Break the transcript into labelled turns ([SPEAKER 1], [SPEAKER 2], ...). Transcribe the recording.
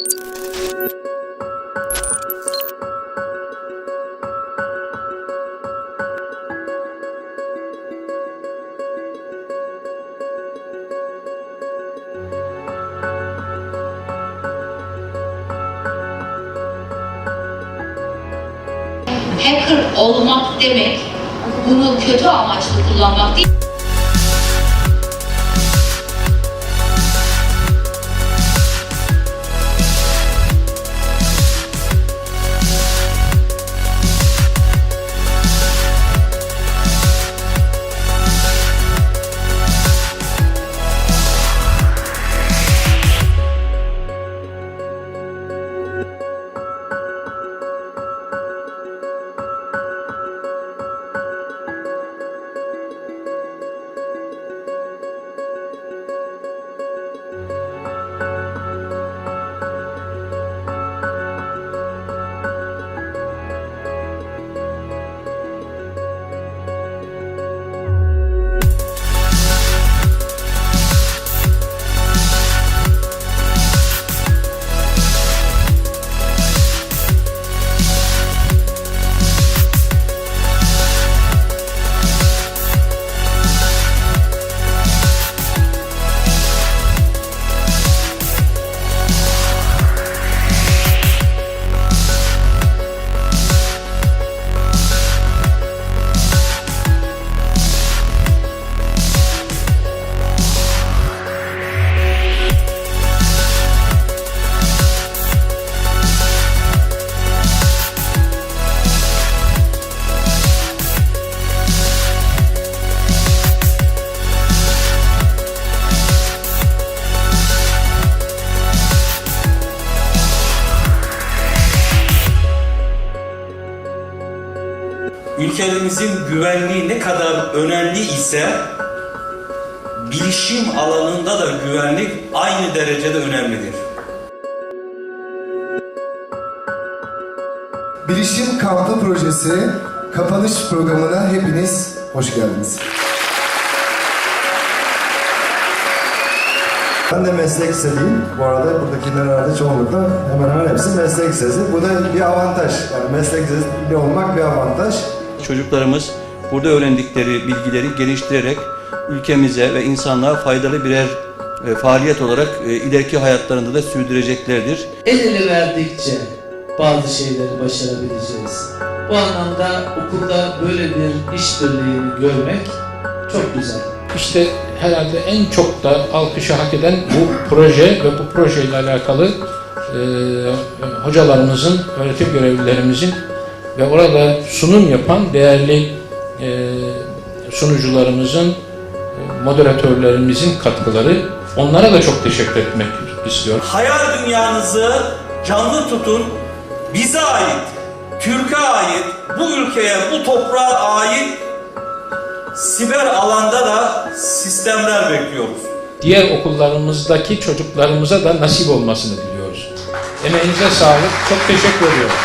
[SPEAKER 1] hacker olmak demek bunu kötü amaçlı kullanmak değil.
[SPEAKER 2] Ülkemizin güvenliği ne kadar önemli ise bilişim alanında da güvenlik aynı derecede önemlidir.
[SPEAKER 3] Bilişim Kampı Projesi kapanış programına hepiniz hoş geldiniz. Ben de meslek lisesiyim. Bu arada buradakiler herhalde çoğunlukla hemen hemen hepsi meslek lisesi. Bu da bir avantaj. Yani meslek lisesi olmak bir avantaj.
[SPEAKER 4] Çocuklarımız burada öğrendikleri bilgileri geliştirerek ülkemize ve insanlığa faydalı birer e, faaliyet olarak e, ileriki hayatlarında da sürdüreceklerdir.
[SPEAKER 5] el ele verdikçe bazı şeyleri başarabileceğiz. Bu anlamda okulda böyle bir işbirliğini görmek çok güzel.
[SPEAKER 6] İşte herhalde en çok da alkışı hak eden bu proje ve bu projeyle alakalı e, hocalarımızın, öğretim görevlilerimizin ve orada sunum yapan değerli e, sunucularımızın, e, moderatörlerimizin katkıları. Onlara da çok teşekkür etmek istiyorum.
[SPEAKER 2] Hayal dünyanızı canlı tutun. Bize ait, Türkiye ait, bu ülkeye, bu toprağa ait siber alanda da sistemler bekliyoruz.
[SPEAKER 6] Diğer okullarımızdaki çocuklarımıza da nasip olmasını diliyoruz. Emeğinize sağlık. Çok teşekkür ediyorum.